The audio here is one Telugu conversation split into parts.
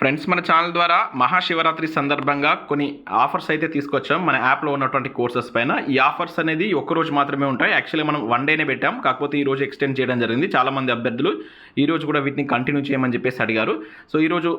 ఫ్రెండ్స్ మన ఛానల్ ద్వారా మహాశివరాత్రి సందర్భంగా కొన్ని ఆఫర్స్ అయితే తీసుకొచ్చాం. మన యాప్లో ఉన్నటువంటి కోర్సెస్ పైన. ఈ ఆఫర్స్ అనేది ఒక్క రోజు మాత్రమే ఉంటాయి. యాక్చువల్లీ మనం వన్ డేనే పెట్టాం. కాకపోతే ఈ రోజు ఎక్స్టెండ్ చేయడం జరిగింది. చాలామంది అభ్యర్థులు ఈ రోజు కూడా వీటిని కంటిన్యూ చేయమని చెప్పేసి అడిగారు. సో ఈరోజు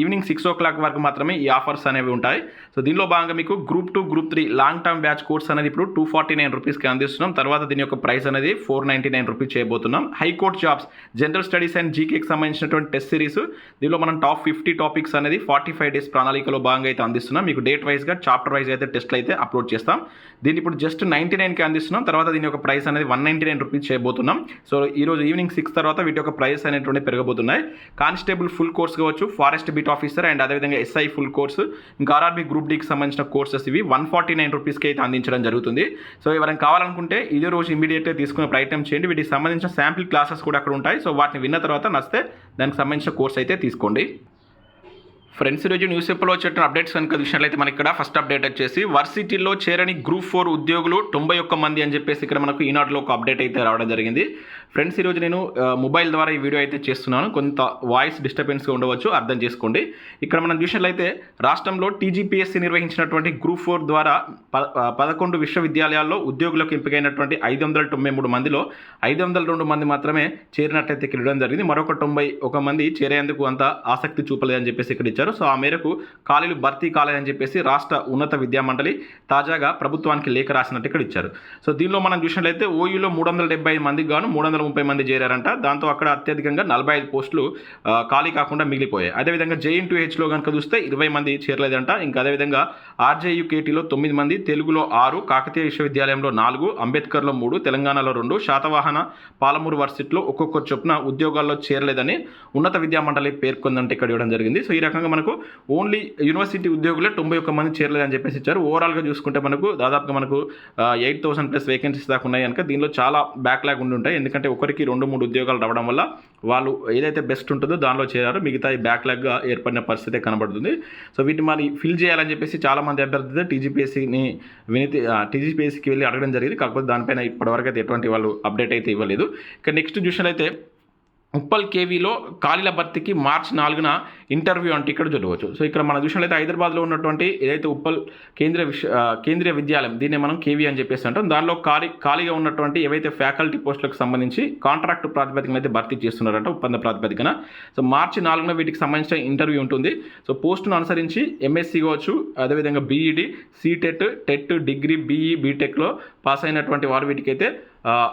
ఈవినింగ్ సిక్స్ ఓ క్లాక్ వరకు మాత్రమే ఈ ఆఫర్స్ అనేవి ఉంటాయి. సో దీనిలో భాగంగా మీకు group two group three long term batch course అనేది ఇప్పుడు టూ ఫార్టీ నైన్ రూపీస్కి అందిస్తున్నాం. తర్వాత దీని యొక్క ప్రైస్ అనేది ఫోర్ నైంటీ నైన్ రూపీస్ చేయబోతున్నాం high court jobs general studies and జీకేకి సంబంధించినటువంటి టెస్ట్ సిరీస్ దీనిలో మనం టాప్ ఫిఫ్టీ టాపిక్స్ అనేది ఫార్టీ ఫైవ్ డేస్ ప్రణాళికలో భాగంగా అయితే అందిస్తున్నాం. మీకు డేట్ వైజ్గా చాప్టర్ వైజ్ అయితే టెస్ట్లు అయితే అప్లోడ్ చేస్తాం. దీన్ని ఇప్పుడు జస్ట్ నైంటీ నైన్కి అందిస్తున్నాం. తర్వాత దీని యొక్క ప్రైస్ అనేది వన్ నైంటీ నైన్ రూపీస్ చేయబోతున్నాం. సో ఈ రోజు ఈవినింగ్ సిక్స్ తర్వాత వీటి యొక్క ప్రైస్ అనేటువంటి పెరగబోతున్నాయి. కానిస్టేబుల్ ఫుల్ కోర్స్ కావచ్చు ఫారెస్ట్ బీట్ ఆఫీసర్ అండ్ అదేవిధంగా ఎస్ఐ ఫుల్ కోర్సు ఇంకా ఆర్ఆర్బీ గ్రూప్ డీకి సంబంధించిన కోర్సెస్ ఇవి వన్ ఫార్టీ నైన్ రూపీస్కి అయితే అందించడం జరుగుతుంది. సో ఎవరైనా కావాలనుకుంటే ఇదే రోజు ఇమీడియట్గా తీసుకునే ప్రయత్నం చేయండి. వీటికి సంబంధించిన శాంపిల్ క్లాసెస్ కూడా అక్కడ ఉంటాయి. సో వాటిని విన్న తర్వాత నచ్చితే దానికి సంబంధించిన కోర్స్ అయితే తీసుకోండి. ఫ్రెండ్స్ ఈరోజు న్యూస్ పేపర్లో వచ్చేట అప్డేట్స్ కనుక చూసినట్లయితే మనకి ఇక్కడ ఫస్ట్ అప్డేట్ వచ్చేసి వర్సిటీలో చేరని గ్రూప్ ఫోర్ ఉద్యోగులు తొంభై ఒక్క మంది అని చెప్పేసి ఇక్కడ మనకు ఈనాడులో ఒక అప్డేట్ అయితే రావడం జరిగింది. ఫ్రెండ్స్ ఈరోజు నేను మొబైల్ ద్వారా ఈ వీడియో అయితే చేస్తున్నాను. కొంత వాయిస్ డిస్టర్బెన్స్గా ఉండవచ్చు అర్థం చేసుకోండి. ఇక్కడ మనం చూసినట్లయితే రాష్ట్రంలో టీజీపీఎస్సీ నిర్వహించినటువంటి గ్రూప్ ఫోర్ ద్వారా పదకొండు విశ్వవిద్యాలయాల్లో ఉద్యోగులకు ఎంపికైనటువంటి ఐదు వందల తొంభై మూడు మందిలో ఐదు వందల రెండు మంది మాత్రమే చేరినట్టయితే ఇక్కడ ఇవ్వడం జరిగింది. మరొక తొంభై ఒక మంది చేరేందుకు అంత ఆసక్తి చూపలేదని చెప్పేసి ఇక్కడ ఇచ్చారు. సో ఆ మేరకు ఖాళీలు భర్తీ కాలేదని చెప్పేసి రాష్ట్ర ఉన్నత విద్యా మండలి తాజాగా ప్రభుత్వానికి లేఖ రాసినట్టు ఇక్కడ ఇచ్చారు. సో దీనిలో మనం చూసినట్లయితే ఓయూలో మూడు వందల డెబ్బై ఐదు మందికి గాను మూడు వందల ముప్పై మంది చేరారంట. దాంతో అక్కడ అత్యధికంగా నలభై ఐదు పోస్టులు ఖాళీ కాకుండా మిగిలిపోయాయి. అదేవిధంగా జేఎన్ టూ హెచ్లో కనుక చూస్తే ఇరవై మంది చేరలేదంట. ఇంకా అదేవిధంగా ఆర్జేయుకేటీలో తొమ్మిది మంది తెలుగులో ఆరు కాకతీయ విశ్వవిద్యాలయంలో నాలుగు అంబేద్కర్లో మూడు తెలంగాణలో రెండు శాతవాహన పాలమూరు వర్సిటీలో ఒక్కొక్క చొప్పున ఉద్యోగాల్లో చేరలేదని ఉన్నత విద్యా మండలి పేర్కొందంటే ఇక్కడ ఇవ్వడం జరిగింది. సో ఈ రకంగా మనకు ఓన్లీ యూనివర్సిటీ ఉద్యోగులే తొంభై ఒక్క మంది చేరలేదని చెప్పేసి ఇచ్చారు. ఓవరాల్గా చూసుకుంటే మనకు దాదాపుగా మనకు ఎయిట్ థౌసండ్ ప్లస్ వేకెన్సీస్ దాకా ఉన్నాయి. కనుక దీనిలో చాలా బ్యాక్లాగ్ ఉండి ఉంటాయి. ఎందుకంటే ఒకరికి రెండు మూడు ఉద్యోగాలు రావడం వల్ల వాళ్ళు ఏదైతే బెస్ట్ ఉంటుందో దానిలో చేరారు. మిగతా బ్యాక్లాగ్గా ఏర్పడిన పరిస్థితి కనబడుతుంది. సో వీటిని మరి ఫిల్ చేయాలని చెప్పేసి చాలామంది అభ్యర్థులు టీజీపీఎస్సీని వినితి టీజీపీఎస్సీకి వెళ్ళి అడగడం జరిగింది. కాకపోతే దానిపైన ఇప్పటివరకు అయితే ఎటువంటి వాళ్ళు అప్డేట్ అయితే ఇవ్వలేదు. ఇక నెక్స్ట్ చూసినట్లయితే ఉప్పల్ కేవీలో ఖాళీల భర్తీకి మార్చి నాలుగున ఇంటర్వ్యూ అంటే ఇక్కడ చూడవచ్చు సో ఇక్కడ మనం చూసినట్లయితే హైదరాబాద్లో ఉన్నటువంటి ఏదైతే ఉప్పల్ కేంద్రీయ విశ్వ కేంద్రీయ విద్యాలయం దీన్ని మనం కేవీ అని చెప్పేసి అంటాం. దానిలో ఖాళీ ఖాళీగా ఉన్నటువంటి ఏవైతే ఫ్యాకల్టీ పోస్టులకు సంబంధించి కాంట్రాక్ట్ ప్రాతిపదికన అయితే భర్తీ చేస్తున్నారంట ఒప్పంద ప్రాతిపదికన. సో మార్చి నాలుగున వీటికి సంబంధించిన ఇంటర్వ్యూ ఉంటుంది. సో పోస్టును అనుసరించి ఎంఎస్సీ కావచ్చు అదేవిధంగా BEd CTET TET degree BE బీటెక్లో పాస్ అయినటువంటి వారు వీటికైతే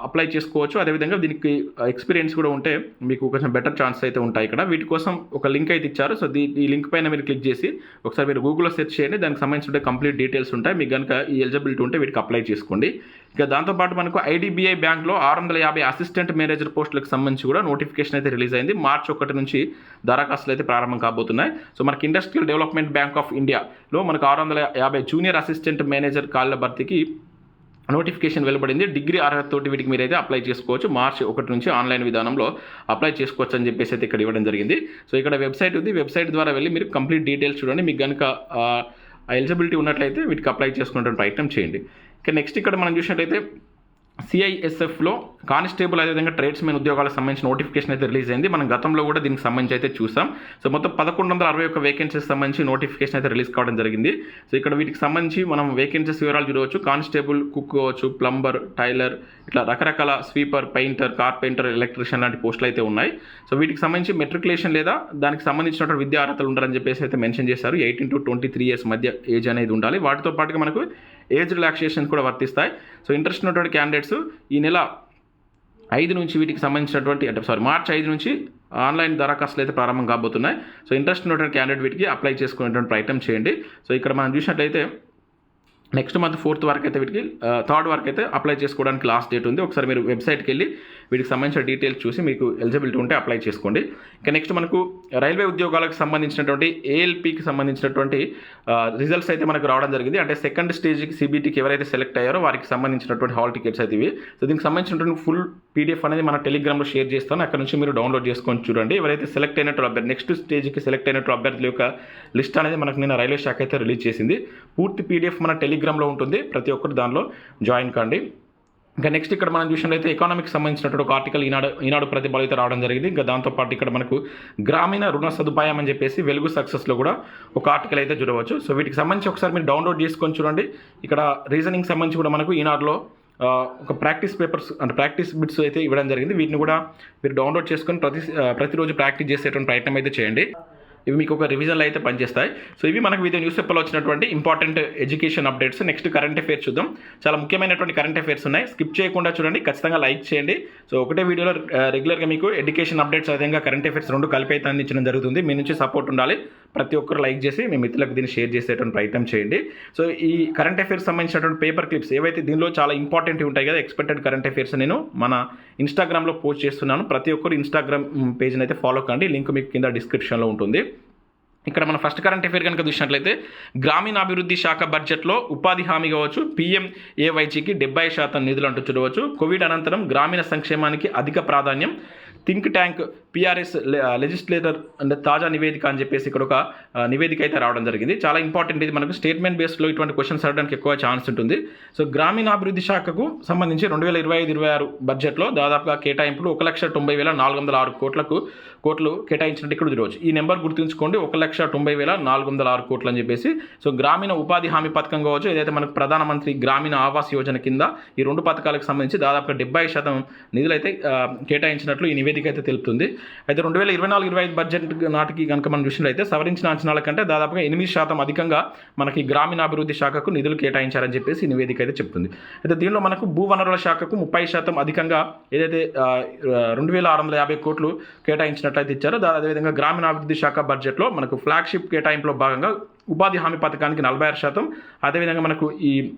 అప్లై చేసుకోవచ్చు. అదేవిధంగా దీనికి ఎక్స్పీరియన్స్ కూడా ఉంటే మీకు కొంచెం బెటర్ ఛాన్స్ అయితే ఉంటాయి ఇక్కడ. వీటి కోసం ఒక లింక్ అయితే ఇచ్చారు. సో దీ ఈ లింక్ పైన మీరు క్లిక్ చేసి ఒకసారి మీరు గూగుల్లో సెర్చ్ చేయండి. దానికి సంబంధించిన కంప్లీట్ డీటెయిల్స్ ఉంటాయి. మీకు కనుక ఈ ఎలిజిబిలిటీ ఉంటే వీటికి అప్లై చేసుకోండి. ఇక దాంతోపాటు మనకు ఐడిబిఐ బ్యాంక్లో ఆరు వందల యాభై అసిస్టెంట్ మేనేజర్ పోస్టులకు సంబంధించి కూడా నోటిఫికేషన్ అయితే రిలీజ్ అయింది. మార్చి ఒకటి నుంచి దరఖాస్తులు అయితే ప్రారంభం కాబోతున్నాయి. సో మనకి ఇండస్ట్రియల్ డెవలప్మెంట్ బ్యాంక్ ఆఫ్ ఇండియాలో మనకు ఆరు వందల యాభై జూనియర్ అసిస్టెంట్ మేనేజర్ కాళ్ళ భర్తీకి నోటిఫికేషన్ వెలువడింది. డిగ్రీ అర్హతతోటి వీటికి మీరైతే అప్లై చేసుకోవచ్చు. మార్చి ఒకటి నుంచి ఆన్లైన్ విధానంలో అప్లై చేసుకోవచ్చు అని చెప్పేసి అయితే ఇక్కడ ఇవ్వడం జరిగింది. సో ఇక్కడ వెబ్సైట్ ఉంది. వెబ్సైట్ ద్వారా వెళ్ళి మీరు కంప్లీట్ డీటెయిల్స్ చూడండి. మీకు కనుక ఎలిజిబిలిటీ ఉన్నట్లయితే వీటికి అప్లై చేసుకునే ప్రయత్నం చేయండి. ఇక నెక్స్ట్ ఇక్కడ మనం చూసినట్లయితే సిఐఎస్ఎఫ్లో కానిస్టేబుల్ అదేవిధంగా ట్రేడ్స్మెన్ ఉద్యోగాలకు సంబంధించిన నోటిఫికేషన్ అయితే రిలీజ్ అయింది. మనం గతంలో కూడా దీనికి సంబంధించి అయితే చూసాం. సో మొత్తం పదకొండు వందల అరవై ఒక వేకెన్సీస్ సంబంధించి నోటిఫికేషన్ అయితే రిలీజ్ కావడం జరిగింది. సో ఇక్కడ వీటికి సంబంధించి మనం వేకెన్సీస్ వివరాలు చూడవచ్చు. కానిస్టేబుల్ కుక్ కావచ్చు ప్లంబర్ టైలర్ ఇట్లా రకరకాల స్వీపర్ పెయింటర్ కార్పెంటర్ ఎలక్ట్రీషియన్ లాంటి పోస్టులు అయితే ఉన్నాయి. సో వీటికి సంబంధించి మెట్రికులేషన్ లేదా దానికి సంబంధించినటువంటి విద్యా అర్హతలు ఉండాలని చెప్పేసి అయితే మెన్షన్ చేశారు. Eighteen to twenty three years మధ్య ఏజ్ అనేది ఉండాలి. వాటితో పాటుగా మనకు ఏజ్ రిలాక్సేషన్ కూడా వర్తిస్తాయి. సో ఇంట్రెస్ట్ ఉన్నటువంటి క్యాండిడేట్స్ ఈ నెల ఐదు నుంచి వీటికి సంబంధించినటువంటి అంటే సారీ మార్చి ఐదు నుంచి ఆన్లైన్ దరఖాస్తులు అయితే ప్రారంభం కాబోతున్నాయి. సో ఇంట్రెస్ట్ ఉన్నటువంటి క్యాండిడేట్ వీటికి అప్లై చేసుకునేటువంటి ప్రయత్నం చేయండి. సో ఇక్కడ మనం చూసినట్లయితే నెక్స్ట్ మంత్ ఫోర్త్ వరకు అయితే వీటికి uh, థర్డ్ వరకు అయితే అప్లై చేసుకోవడానికి లాస్ట్ డేట్ ఉంది. ఒకసారి మీరు వెబ్సైట్కి వెళ్ళి వీటికి సంబంధించిన డీటెయిల్స్ చూసి మీకు ఎలిజిబిలిటీ ఉంటే అప్లై చేసుకోండి. ఇంకా నెక్స్ట్ మనకు రైల్వే ఉద్యోగాలకు సంబంధించినటువంటి ఏఎల్పికి సంబంధించినటువంటి రిజల్ట్స్ అయితే మనకు రావడం జరిగింది. అంటే సెకండ్ స్టేజ్కి సిబిటీకి ఎవరైతే సెలెక్ట్ అయ్యారో వారికి సంబంధించినటువంటి హాల్ టికెట్స్ అయితే ఇవి. సో దీనికి సంబంధించినటువంటి ఫుల్ పీడిఎఫ్ అనేది మన టెలిగ్రామ్లో షేర్ చేస్తాను. అక్కడ నుంచి మీరు డౌన్లోడ్ చేసుకొని చూడండి. ఎవరైతే సెలెక్ట్ అయినట్టు అభ్యర్థి నెక్స్ట్ స్టేజ్కి సెలెక్ట్ అయినట్టు అభ్యర్థుల యొక్క లిస్ట్ అనేది మనకు నిన్న రైల్వే శాఖ అయితే రిలీజ్ చేసింది. పూర్తి పీడిఎఫ్ మన టెలిగ్రామ్లో ఉంటుంది. ప్రతి ఒక్కరు దానిలో జాయిన్ కండి. ఇంకా నెక్స్ట్ ఇక్కడ మనం చూసినట్లయితే ఎకానమిక్స్ సంబంధించినటువంటి ఒక ఆర్టికల్ ఈనాడు ఈనాడు ప్రతిభలు అయితే రావడం జరిగింది. ఇంకా దాంతోపాటు ఇక్కడ మనకు గ్రామీణ రుణ సదుపాయం అని చెప్పేసి వెలుగు సక్సెస్లో కూడా ఒక ఆర్టికల్ అయితే చూడవచ్చు. సో వీటికి సంబంధించి ఒకసారి మీరు డౌన్లోడ్ చేసుకొని చూడండి. ఇక్కడ రీజనింగ్ సంబంధించి కూడా మనకు ఈనాడులో ఒక ప్రాక్టీస్ పేపర్స్ అంటే ప్రాక్టీస్ బిట్స్ అయితే ఇవ్వడం జరిగింది. వీటిని కూడా మీరు డౌన్లోడ్ చేసుకొని ప్రతి ప్రతిరోజు ప్రాక్టీస్ చేసేటువంటి ప్రయత్నం అయితే చేయండి. ఇవి మీకు ఒక రివిజన్లో అయితే పనిచేస్తాయి. సో ఇవి మనకు వివిధ న్యూస్ పేపర్లో వచ్చినటువంటి important education updates next current affairs చూద్దాం. చాలా ముఖ్యమైనటువంటి కరెంట్ అఫేర్స్ ఉన్నాయి. స్కిప్ చేయకుండా చూడండి. ఖచ్చితంగా లైక్ చేయండి. సో ఒకటే వీడియోలో రెగ్యులర్గా మీకు ఎడ్యుకేషన్ అప్డేట్స్ అదేవిధంగా కరెంట్ అఫేర్స్ రెండు కలిపి అయితే అందించడం జరుగుతుంది. మీ నుంచి సపోర్ట్ ఉండాలి. ప్రతి ఒక్కరు లైక్ చేసి మీ మిత్రులకు దీన్ని షేర్ చేసేటువంటి ప్రయత్నం చేయండి. సో ఈ కరెంట్ అఫేర్స్ సంబంధించినటువంటి పేపర్ క్లిప్స్ ఏవైతే దీనిలో చాలా ఇంపార్టెంట్ ఉంటాయి కదా ఎక్స్పెక్టెడ్ కరెంట్ అఫేర్స్ నేను మన ఇన్స్టాగ్రామ్లో పోస్ట్ చేస్తున్నాను. ప్రతి ఒక్కరు ఇన్స్టాగ్రామ్ పేజ్ని అయితే ఫాలో కండి. లింక్ మీకు కింద డిస్క్రిప్షన్లో ఉంటుంది. ఇక్కడ మన ఫస్ట్ కరెంట్ అఫేర్ కనుక చూసినట్లయితే గ్రామీణాభివృద్ధి శాఖ బడ్జెట్లో ఉపాధి హామీ కావచ్చు పీఎం ఏవైజీకి డెబ్బై శాతం నిధులు అంటూ చూడవచ్చు. కోవిడ్ అనంతరం గ్రామీణ సంక్షేమానికి అధిక ప్రాధాన్యం. థింక్ ట్యాంక్ పిఆర్ఎస్ లెజిస్లేటర్ అంటే తాజా నివేదిక అని చెప్పేసి ఇక్కడ ఒక నివేదిక అయితే రావడం జరిగింది. చాలా ఇంపార్టెంట్ ఇది. మనకు స్టేట్మెంట్ బేస్లో ఇటువంటి క్వశ్చన్స్ అడగడానికి ఎక్కువ ఛాన్స్ ఉంటుంది. సో గ్రామీణాభివృద్ధి శాఖకు సంబంధించి రెండు వేల ఇరవై ఐదు ఇరవై ఆరు బడ్జెట్లో దాదాపుగా కేటాయింపులు ఒక లక్ష తొంభై వేల నాలుగు వందల ఆరు కోట్లకు కోట్లు కేటాయించినట్టు ఇక్కడ చూడవచ్చు ఈ నెంబర్ గుర్తుంచుకోండి ఒక లక్ష తొంభై వేల నాలుగు వందల ఆరు కోట్లు అని చెప్పేసి. సో గ్రామీణ ఉపాధి హామీ పథకం కావచ్చు ఏదైతే మనకు ప్రధానమంత్రి గ్రామీణ ఆవాస్ యోజన కింద ఈ రెండు పథకాలకు సంబంధించి దాదాపుగా డెబ్బై శాతం నిధులైతే కేటాయించినట్లు ఈ నివేదిక అయితే తెలుపుతుంది. అయితే రెండు వేల ఇరవై నాలుగు ఇరవై ఐదు బడ్జెట్ నాటికి కనుక మనం చూసినట్లయితే సవరించిన అంచనాల కంటే దాదాపుగా ఎనిమిది శాతం అధికంగా మనకి గ్రామీణాభివృద్ధి శాఖకు నిధులు కేటాయించారని చెప్పేసి ఈ నివేదిక అయితే చెప్తుంది. అయితే దీనిలో మనకు భూ వనరుల శాఖకు ముప్పై శాతం అధికంగా ఏదైతే రెండు వేల ఆరు వందల యాభై కోట్లు కేటాయించినట్లయితే ఇచ్చారో. దా- అదేవిధంగా గ్రామీణాభివృద్ధి శాఖ బడ్జెట్లో మనకు ఫ్లాగ్షిప్ కేటాయింపులో భాగంగా ఉపాధి హామీ పథకానికి నలభై ఆరు శాతం. అదేవిధంగా మనకు ఈ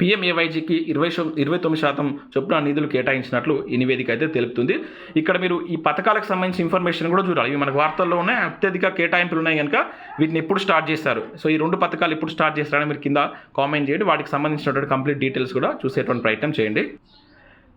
పిఎంఏవైజీకి ఇరవై ఇరవై తొమ్మిది శాతం చొప్పున నిధులు కేటాయించినట్లు ఈ నివేదిక అయితే తెలుపుతుంది. ఇక్కడ మీరు ఈ పథకాలకు సంబంధించిన ఇన్ఫర్మేషన్ కూడా చూడాలి. ఇవి మనకు వార్తల్లో ఉన్నాయి. అత్యధిక కేటాయింపులు ఉన్నాయి కనుక వీటిని ఎప్పుడు స్టార్ట్ చేస్తారు. సో ఈ రెండు పథకాలు ఎప్పుడు స్టార్ట్ చేస్తారని మీరు కింద కామెంట్ చేయండి. వాటికి సంబంధించినటువంటి కంప్లీట్ డీటెయిల్స్ కూడా చూసేటువంటి ప్రయత్నం చేయండి.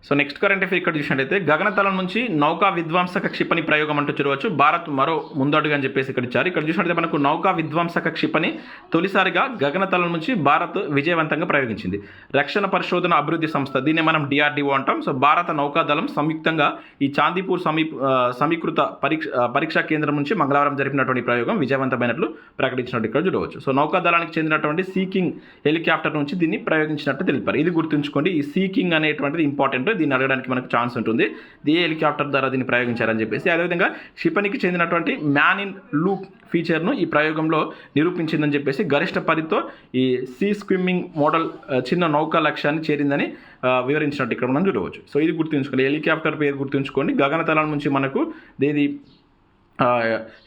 సో నెక్స్ట్ కరెంట్ అఫేర్ ఇక్కడ చూసినట్టయితే గగనతలం నుంచి నౌకా విధ్వంసక క్షిపణి ప్రయోగం అంటూ చూడవచ్చు. భారత్ మరో ముందడుగు అని చెప్పేసి ఇక్కడ ఇచ్చారు. ఇక్కడ చూసినట్టయితే మనకు నౌకా విధ్వంసక క్షిపణి తొలిసారిగా గగనతలం నుంచి భారత్ విజయవంతంగా ప్రయోగించింది. రక్షణ పరిశోధన అభివృద్ధి సంస్థ దీన్ని మనం డిఆర్డిఓ అంటాం. సో భారత నౌకాదళం సంయుక్తంగా ఈ చాందీపూర్ సమీప సమీకృత పరీక్ష పరీక్షా కేంద్రం నుంచి మంగళవారం జరిపినటువంటి ప్రయోగం విజయవంతమైనట్లు ప్రకటించినట్టు ఇక్కడ చూడవచ్చు. సో నౌకాదళానికి చెందినటువంటి సీకింగ్ హెలికాప్టర్ నుంచి దీన్ని ప్రయోగించినట్టు తెలిపారు. ఇది గుర్తుంచుకోండి ఈ సీకింగ్ అనేటువంటిది ఇంపార్టెంట్ దీన్ని అడగడానికి మనకు ఛాన్స్ ఉంటుంది. ది హెలికాప్టర్ ద్వారా దీన్ని ప్రయోగించారని చెప్పేసి అదేవిధంగా క్షిపణికి చెందినటువంటి మ్యాన్ ఇన్ లూప్ ఫీచర్ను ఈ ప్రయోగంలో నిరూపించిందని చెప్పేసి గరిష్ట పరిధితో ఈ సీ స్విమ్మింగ్ మోడల్ చిన్న నౌకా లక్ష్యాన్ని చేరిందని వివరించినట్టు ఇక్కడ మనం చూడవచ్చు. సో ఇది గుర్తుంచుకోండి. హెలికాప్టర్ పేరు గుర్తుంచుకోండి. గగనతలం నుంచి మనకు దేది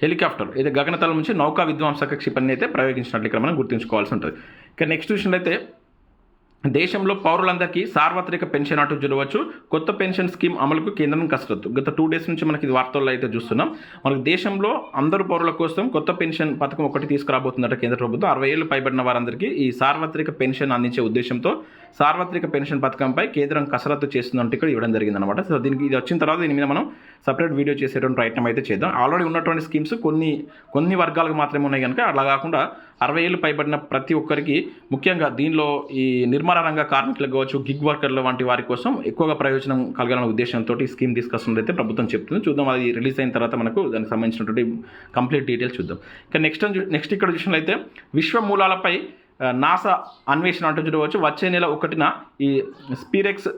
హెలికాప్టర్ అయితే గగనతలం నుంచి నౌకా విధ్వంసక క్షిపణిని అయితే ప్రయోగించినట్లు ఇక్కడ మనం గుర్తుంచుకోవాల్సి ఉంటుంది. ఇక నెక్స్ట్ అయితే దేశంలో పౌరులందరికీ సార్వత్రిక పెన్షన్ అటు చూడవచ్చు కొత్త పెన్షన్ స్కీమ్ అమలుకు కేంద్రం కసరత్తు. గత టూ డేస్ నుంచి మనకి ఇది వార్తల్లో అయితే చూస్తున్నాం. మనకు దేశంలో అందరు పౌరుల కోసం కొత్త పెన్షన్ పథకం ఒకటి తీసుకురాబోతుందట కేంద్ర ప్రభుత్వం. అరవై ఏళ్ళు పైబడిన వారందరికీ ఈ సార్వత్రిక పెన్షన్ అందించే ఉద్దేశంతో సార్వత్రిక పెన్షన్ పథకంపై కేంద్రం కసరత్తు చేస్తుందంటే ఇక్కడ ఇవ్వడం జరిగిందనమాట సో దీనికి ఇది వచ్చిన తర్వాత దీని మీద మనం సపరేట్ వీడియో చేసేటువంటి ప్రయత్నం అయితే చేద్దాం. ఆల్రెడీ ఉన్నటువంటి స్కీమ్స్ కొన్ని కొన్ని వర్గాలకు మాత్రమే ఉన్నాయి కనుక అలా కాకుండా అరవై ఏళ్ళు పైబడిన ప్రతి ఒక్కరికి ముఖ్యంగా దీనిలో ఈ నిర్మాణ రంగ కార్మికులకు కావచ్చు గిగ్ వర్కర్ల వంటి వారి కోసం ఎక్కువగా ప్రయోజనం కలగాలనే ఉద్దేశంతో ఈ స్కీమ్ తీసుకొస్తున్నదైతే అయితే ప్రభుత్వం చెప్తుంది. చూద్దాం అది రిలీజ్ అయిన తర్వాత మనకు దానికి సంబంధించినటువంటి కంప్లీట్ డీటెయిల్స్ చూద్దాం. ఇక నెక్స్ట్ నెక్స్ట్ ఇక్కడ చూసినట్లయితే విశ్వ మూలాలపై నాసా అన్వేషణ అంటూ చూడవచ్చు. వచ్చే నెల ఒకటిన ఈ స్పీరెక్స్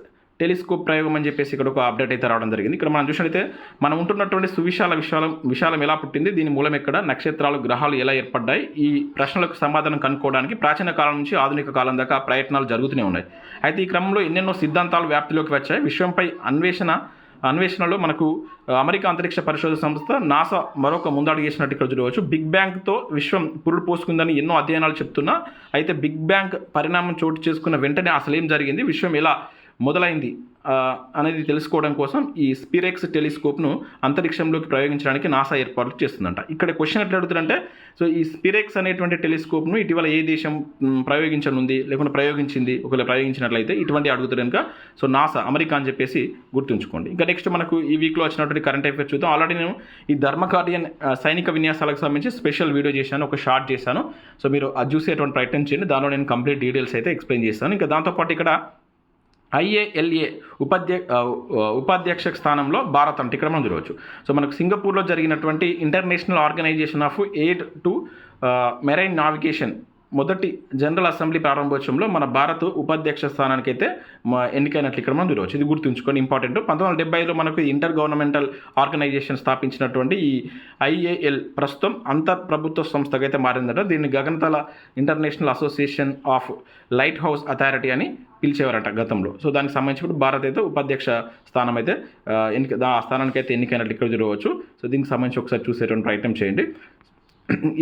టెలిస్కోప్ ప్రయోగం అని చెప్పేసి ఇక్కడ ఒక అప్డేట్ అయితే రావడం జరిగింది. ఇక్కడ మనం చూసినట్లయితే మనం ఉంటున్నటువంటి సువిశాల విశాలం విశాలం ఎలా పుట్టింది దీని మూలం ఎక్కడ నక్షత్రాలు గ్రహాలు ఎలా ఏర్పడ్డాయి ఈ ప్రశ్నలకు సమాధానం కనుక్కోవడానికి ప్రాచీన కాలం నుంచి ఆధునిక కాలం దాకా ప్రయత్నాలు జరుగుతూనే ఉన్నాయి. అయితే ఈ క్రమంలో ఎన్నెన్నో సిద్ధాంతాలు వ్యాప్తిలోకి వచ్చాయి. విశ్వంపై అన్వేషణ అన్వేషణలో మనకు అమెరికా అంతరిక్ష పరిశోధన సంస్థ నాసా మరొక ముందడుగు చేసినట్టు ఇక్కడ చూడవచ్చు. బిగ్ బ్యాంగ్తో విశ్వం పురుడు పోసుకుందని ఎన్నో అధ్యయనాలు చెప్తున్నా అయితే బిగ్ బ్యాంగ్ పరిణామం చోటు చేసుకున్న వెంటనే అసలు ఏం జరిగింది విశ్వం ఎలా మొదలైంది. అనేది తెలుసుకోవడం కోసం ఈ స్పిరెక్స్ టెలిస్కోప్ను అంతరిక్షంలోకి ప్రయోగించడానికి నాసా ఏర్పాట్లు చేస్తుందంట. ఇక్కడ క్వశ్చన్ ఎట్లా అడుగుతారంటే సో ఈ స్పిరెక్స్ అనేటువంటి టెలిస్కోప్ను ఇటీవల ఏ దేశం ప్రయోగించనుంది లేకుంటే ప్రయోగించింది ఒకవేళ ప్రయోగించినట్లయితే ఇటువంటి అడుగుతారు కనుక సో నాసా అమెరికా అని చెప్పేసి గుర్తుంచుకోండి. ఇంకా నెక్స్ట్ మనకు ఈ వీక్లో వచ్చినటువంటి కరెంట్ అఫేర్స్ చూద్దాం. ఆల్రెడీ నేను ఈ ధర్మకార్డియన్ సైనిక విన్యాసాలకు సంబంధించి స్పెషల్ వీడియో చేశాను ఒక షార్ట్ చేశాను. సో మీరు అది చూసేటువంటి ప్రయత్నం చేయండి. దానిలో నేను కంప్లీట్ డీటెయిల్స్ అయితే ఎక్స్ప్లెయిన్ చేస్తాను. ఇంకా దాంతోపాటు ఇక్కడ ఐఏఎల్ఏ ఉపాధ్య ఉపాధ్యక్ష స్థానంలో భారత్ అంటే ఇక్కడ మనం చూడవచ్చు. సో మనకు సింగపూర్లో జరిగినటువంటి International Organisation of Aid to Marine Navigation మొదటి జనరల్ అసెంబ్లీ ప్రారంభోత్సవంలో మన భారత్ ఉపాధ్యక్ష స్థానానికి అయితే ఎన్నికైనట్లు ఇక్కడ మనం చూడవచ్చు ఇది గుర్తుంచుకొని ఇంపార్టెంట్. పంతొమ్మిది వందల డెబ్బైలో మనకు ఇంటర్ గవర్నమెంటల్ ఆర్గనైజేషన్ స్థాపించినటువంటి ఈ ఐఏఎల్ ప్రస్తుతం అంతర్ ప్రభుత్వ సంస్థగా అయితే మారిందట. దీన్ని గగనతల International Association of Lighthouse Authority అని పిలిచేవారట గతంలో. సో దానికి సంబంధించి భారత్ అయితే ఉపాధ్యక్ష స్థానం అయితే ఆ, ఎన్నిక ఆ స్థానానికి అయితే ఎన్నికైనట్లు ఇక్కడ చూడవచ్చు. సో దీనికి సంబంధించి ఒకసారి చూసేటువంటి ప్రయత్నం చేయండి.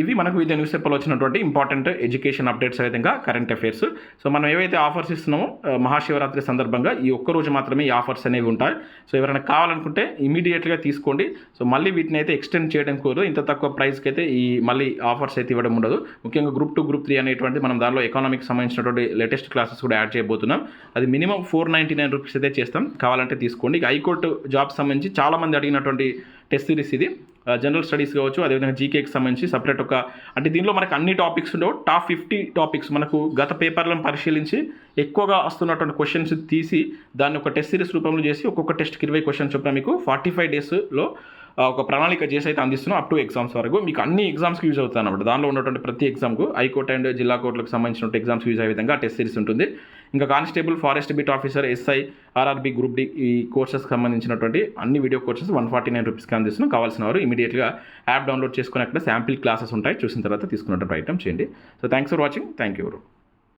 ఇవి మనకు వివిధ న్యూస్ పేపర్లో వచ్చినటువంటి ఇంపార్టెంట్ ఎడ్యుకేషన్ అప్డేట్స్ అయితే ఇంకా కరెంట్ అఫైర్స్. సో మనం ఏవైతే ఆఫర్స్ ఇస్తున్నామో మహాశివరాత్రి సందర్భంగా ఈ ఒక్క రోజు మాత్రమే ఈ ఆఫర్స్ అనేవి ఉంటాయి. సో ఎవరైనా కావాలనుకుంటే ఇమీడియట్గా తీసుకోండి. సో మళ్ళీ వీటిని అయితే ఎక్స్టెండ్ చేయడం కోరు ఇంత తక్కువ ప్రైస్కి అయితే ఈ మళ్ళీ ఆఫర్స్ అయితే ఇవ్వడం ఉండదు. ముఖ్యంగా గ్రూప్ టూ గ్రూప్ త్రీ అనేటువంటి మనం దానిలో ఎకనామిక్ సంబంధించినటువంటి లేటెస్ట్ క్లాసెస్ కూడా యాడ్ చేయబోతున్నాం. అది minimum four ninety nine rupees అయితే చేస్తాం. కావాలంటే తీసుకోండి. ఇక హైకోర్టు జాబ్ సంబంధించి చాలామంది అడిగినటువంటి టెస్ట్ సిరీస్ ఇది. జనరల్ స్టడీస్ కావచ్చు అదేవిధంగా జీకేకి సంబంధించి సపరేట్ ఒక అంటే దీనిలో మనకు అన్ని టాపిక్స్ ఉండవు. టాప్ ఫిఫ్టీ టాపిక్స్ మనకు గత పేపర్లను పరిశీలించి ఎక్కువగా వస్తున్నటువంటి క్వశ్చన్స్ తీసి దాన్ని ఒక టెస్ట్ సిరీస్ రూపంలో చేసి ఒక్కొక్క టెస్ట్కి ఇరవై క్వశ్చన్స్ చొప్పున మీకు ఫార్టీ ఫైవ్ డేస్లో ఒక ప్రణాళిక చేసి అయితే అందిస్తున్నాం అప్ టు ఎగ్జామ్స్ వరకు. మీకు అన్ని ఎగ్జామ్స్కి యూజ్ అవుతుంది అన్నమాట. దానిలో ఉన్నటువంటి ప్రతి ఎగ్జామ్కు హైకోర్టు అండ్ జిల్లా కోర్టులకు సంబంధించిన ఎగ్జామ్స్ యూజ్ అయ్యే విధంగా టెస్ట్ సిరీస్ ఉంటుంది. ఇంకా constable forest beat officer SI RRB group D ఈ కోర్సెస్కి సంబంధించినటువంటి అన్ని video courses one forty nine రూపీస్కి అందిస్తున్నాం కావాల్సిన వారు ఇమీడియట్గా యాప్ డౌన్లోడ్ చేసుకుని అక్కడ శాంపిల్ క్లాసెస్ ఉంటాయి. చూసిన తర్వాత తీసుకున్నట్టు ప్రయత్నం చేయండి. So thanks for watching. Thank you